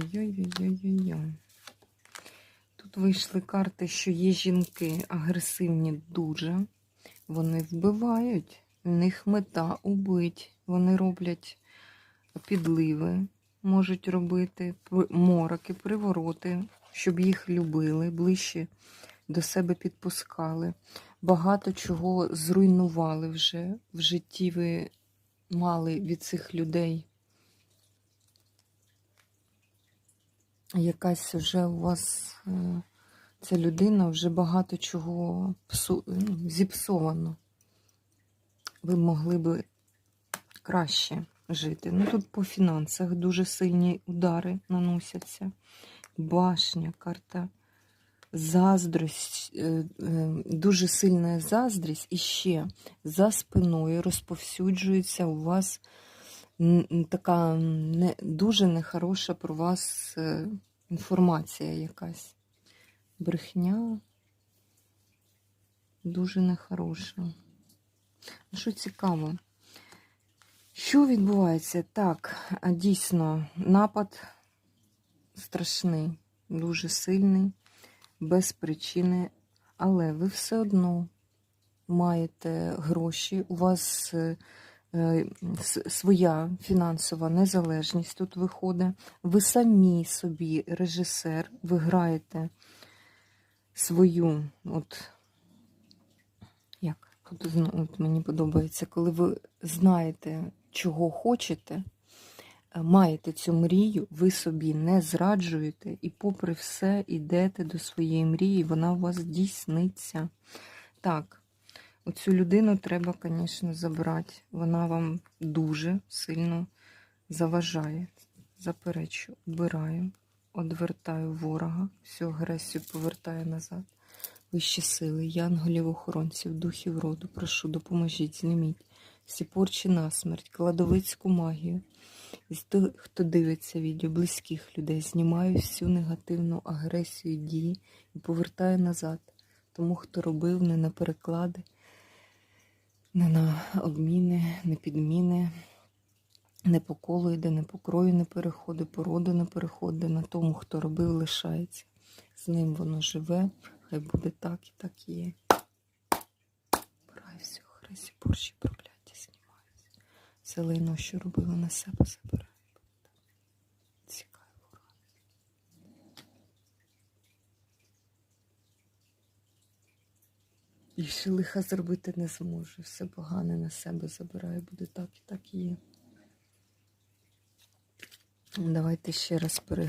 Ой-ой-ой-ой-ой. Тут вийшли карти, що є жінки агресивні дуже. Вони вбивають, в них мета убить. Вони роблять підливи, можуть робити мороки, привороти, щоб їх любили, ближче до себе підпускали. Багато чого зруйнували вже в житті. Ви мали від цих людей. Якась вже у вас е, ця людина вже багато чого псу, ну, зіпсовано. Ви могли би краще жити. Ну тут по фінансах дуже сильні удари наносяться. Башня, карта, заздрість, е, е, дуже сильна заздрість, і ще за спиною розповсюджується у вас така не, дуже нехороша про вас інформація якась. Брехня дуже нехороша. Ну, Що цікаво? Що відбувається? Так, дійсно, напад страшний, дуже сильний, без причини, але ви все одно маєте гроші, у вас е, своя фінансова незалежність тут виходить. Ви самі собі режисер, ви граєте свою, от як тут от мені подобається, коли ви знаєте, чого хочете, е, маєте цю мрію, ви собі не зраджуєте і, попри все, йдете до своєї мрії, вона у вас здійсниться. Так, оцю людину треба, звісно, забрати. Вона вам дуже сильно заважає. Заперечу, обираю, одвертаю ворога, всю агресію повертаю назад. Вищі сили, янголів, охоронців, духів роду, прошу, допоможіть, зніміть всі порчі на смерть, кладовицьку магію. З тих, хто дивиться відео, близьких людей, знімаю всю негативну агресію дії і повертаю назад. Тому, хто робив не на переклади, не на обміни, не підміни, не по колу йде, не по крою не переходить, по роду не переходить, на тому, хто робив, лишається. З ним воно живе, хай буде так і так і є. Брай всю хресі, борщі прокляття знімаються. Все лайно, що робила на себе, Більше лиха зробити не зможу. Все погане на себе забираю. Буде так і так і є. Давайте ще раз переглянемо.